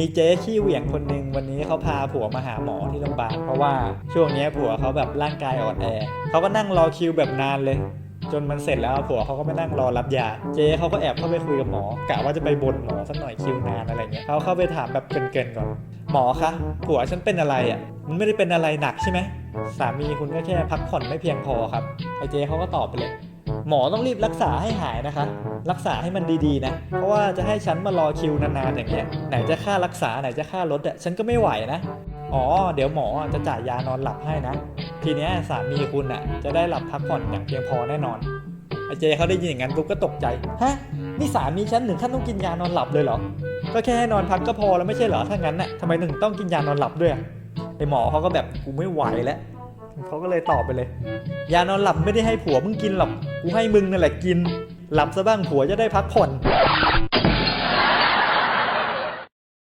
มีเจ๊ขี้เหวี่ยงคนหนึ่งวันนี้เขาพาผัวมาหาหมอที่โรงพยาบาลเพราะว่าช่วงนี้ผัวเขาแบบร่างกายอ่อนแอเขาก็นั่งรอคิวแบบนานเลย จนมันเสร็จแล้วผัวเขาก็ไปนั่งรอรับยา เจ๊เขาก็แอบเข้าไปคุยกับหมอกะว่าจะไปบ่นหมอสักหน่อยคิวนานอะไรเงี้ยเขาเข้าไปถามแบบเกินๆก่อน หมอคะผัวฉันเป็นอะไรอะมันไม่ได้เป็นอะไรหนักใช่ไหมสามีคุณก็แค่พักผ่อนไม่เพียงพอครับไอ้เจ๊เขาก็ตอบไปเลย หมอต้องรีบรักษาให้หายนะคะ รักษาให้มันดีๆนะ เพราะว่าจะให้ฉันมารอคิวนานๆอย่างเงี้ย ไหนจะค่ารักษาไหนจะค่ารถอะฉันก็ไม่ไหวนะ อ๋อ เดี๋ยวหมอจะจ่ายยานอนหลับให้นะ ทีเนี้ยสามีคุณอะจะได้หลับพักผ่อนอย่างเพียงพอแน่นอนไอ้เจเขาได้ยินอย่างนั้นปุ๊บก็ตกใจ ฮะ นี่สามีฉันถึงขั้นต้องกินยานอนหลับเลยเหรอ ก็แค่ให้นอนพักก็พอแล้วไม่ใช่เหรอ ถ้างั้นน่ะทำไมถึงต้องกินยานอนหลับด้วยอะไอหมอเขาก็แบบกูไม่ไหวแล้ว เขาก็เลยตอบไปเลย ยานอนหลับไม่ได้ให้ผัวมึงกินหรอก กูให้มึงนั่นแหละกิน หลับซะบ้างผัวจะได้พักผ่อน